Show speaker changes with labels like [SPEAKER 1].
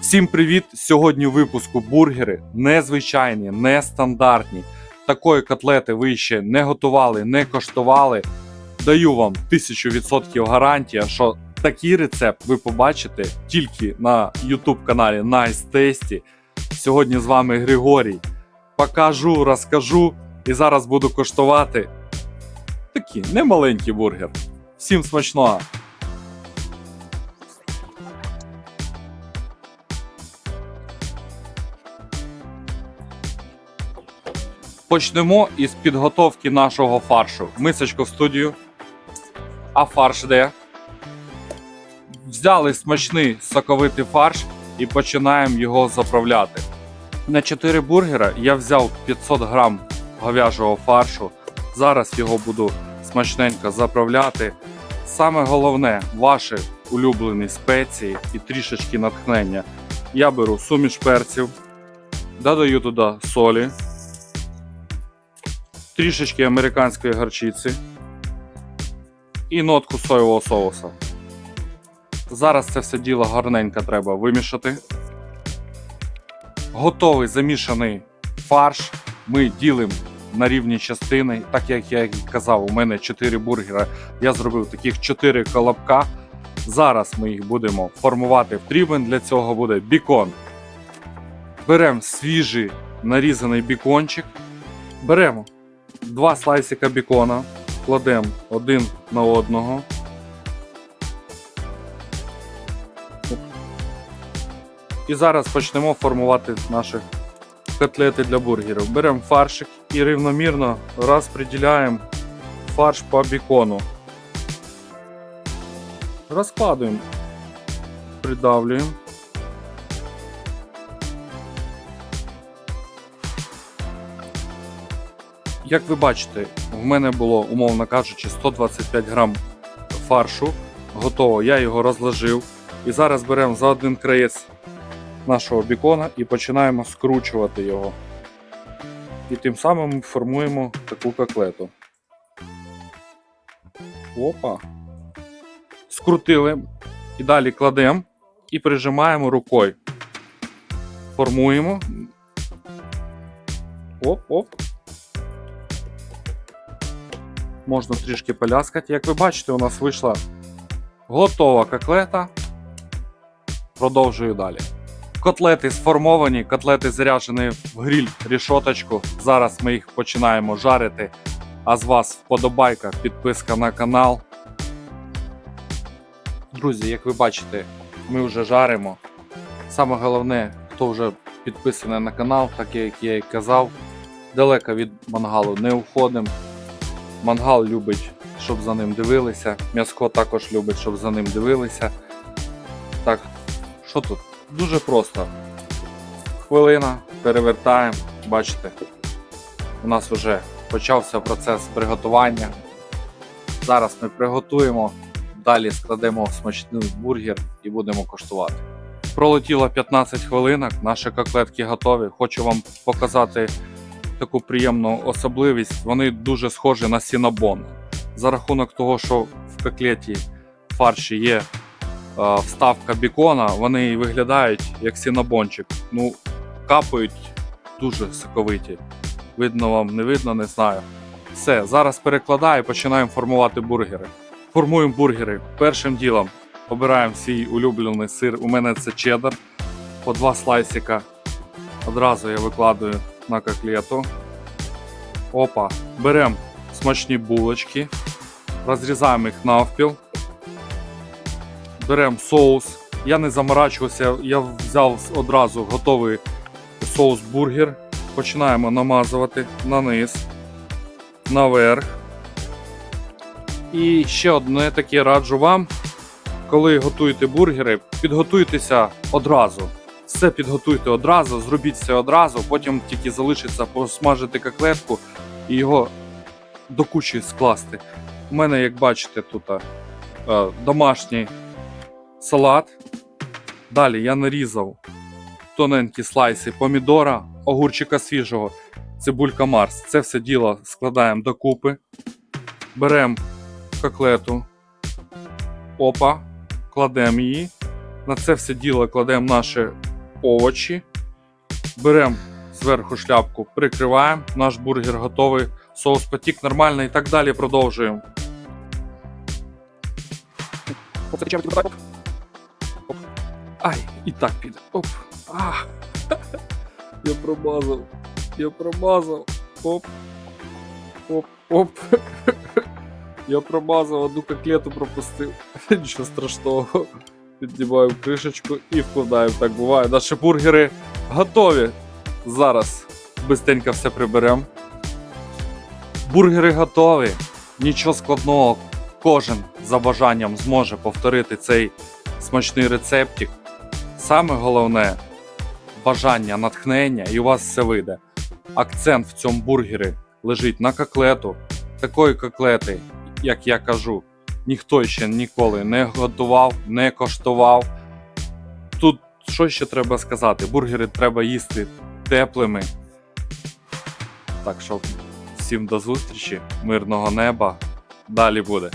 [SPEAKER 1] Всім привіт! Сьогодні у випуску бургери незвичайні, нестандартні. Такої котлети ви ще не готували, не коштували. Даю вам 1000% гарантія, що такий рецепт ви побачите тільки на YouTube каналі Nice Tasty. Сьогодні з вами Григорій. Покажу, розкажу і зараз буду коштувати такий немаленький бургер. Всім смачного! Почнемо із підготовки нашого фаршу. Мисочку в студію. А фарш де? Взяли смачний соковитий фарш і починаємо його заправляти. На 4 бургера я взяв 500 грам говяжого фаршу. Зараз його буду смачненько заправляти. Саме головне ваші улюблені спеції і трішечки натхнення. Я беру суміш перців, додаю туди солі, трішечки американської гарчиці і нотку соєвого соуса. Зараз це все діло гарненько треба вимішати. Готовий замішаний фарш. Ми ділимо на рівні частини. Так як я і казав, у мене 4 бургера. Я зробив таких 4 колобка. Зараз ми їх будемо формувати. в Потрібен для цього буде бікон. Беремо свіжий нарізаний бікончик. Беремо два слайсика бікона, кладемо один на одного. І зараз почнемо формувати наші котлети для бургерів. Беремо фаршик і рівномірно розподіляємо фарш по бікону. Розкладуємо, придавлюємо. Як ви бачите, в мене було, умовно кажучи, 125 грам фаршу. Готово, я його розложив. І зараз беремо за один краєць нашого бікона і починаємо скручувати його. І тим самим формуємо таку котлету. Опа. Скрутили. І далі кладемо і прижимаємо рукою. Формуємо. Оп-оп. Можна трішки поляскати. Як ви бачите, у нас вийшла готова котлета. Продовжую далі. Котлети сформовані, котлети заряджені в гриль рішоточку. Зараз ми їх починаємо жарити. А з вас вподобайка, підписка на канал. Друзі, як ви бачите, ми вже жаримо. Саме головне, хто вже підписаний на канал, так як я і казав, далеко від мангалу не уходимо. Мангал любить, щоб за ним дивилися. М'яско також любить, щоб за ним дивилися. Так, що тут? Дуже просто. Хвилина, перевертаємо. Бачите, у нас вже почався процес приготування. Зараз ми приготуємо, далі складемо смачний бургер і будемо коштувати. Пролетіло 15 хвилинок, наші котлетки готові. Хочу вам показати таку приємну особливість. Вони дуже схожі на сінабон. За рахунок того, що в котлеті фарші є е, вставка бікона, вони виглядають як сінабончик. Ну, капають дуже соковиті. Видно вам, не видно, не знаю. Все, зараз перекладаю і починаємо формувати бургери. Формуємо бургери. Першим ділом обираємо свій улюблений сир. У мене це чеддер. По два слайсика. Одразу я викладаю на котлету. Опа. Беремо смачні булочки, розрізаємо їх навпіл. Беремо соус. Я не заморачувався, я взяв одразу готовий соус бургер. Починаємо намазувати на низ, наверх. І ще одне таке раджу вам, коли готуєте бургери, підготуйтеся одразу. Все підготуйте одразу, зробіть все одразу, потім тільки залишиться посмажити коклетку і його до кучі скласти. У мене, як бачите, тут е, домашній салат. Далі я нарізав тоненькі слайси помідора, огурчика свіжого, цибулька Марс. Це все діло складаємо докупи. Беремо коклету. Опа, кладемо її. На це все діло кладемо наші овочі. Беремо зверху шляпку, прикриваємо. Наш бургер готовий. Соус потік нормальний і так далі продовжуємо. Ай, і так піде. Оп. А. Я промазав. Я промазав. Оп. Оп, оп. Я промазав, одну котлету пропустив. Нічого страшного. Піднімаємо кришечку і вкладаємо. Так буває. Наші бургери готові. Зараз бистенько все приберемо. Бургери готові. Нічого складного. Кожен за бажанням зможе повторити цей смачний рецептик. Саме головне бажання, натхнення, і у вас все вийде. Акцент в цьому бургері лежить на коклету. Такої коклети, як я кажу, ніхто ще ніколи не готував, не коштував. Тут що ще треба сказати? Бургери треба їсти теплими. Так що всім до зустрічі, мирного неба. Далі буде.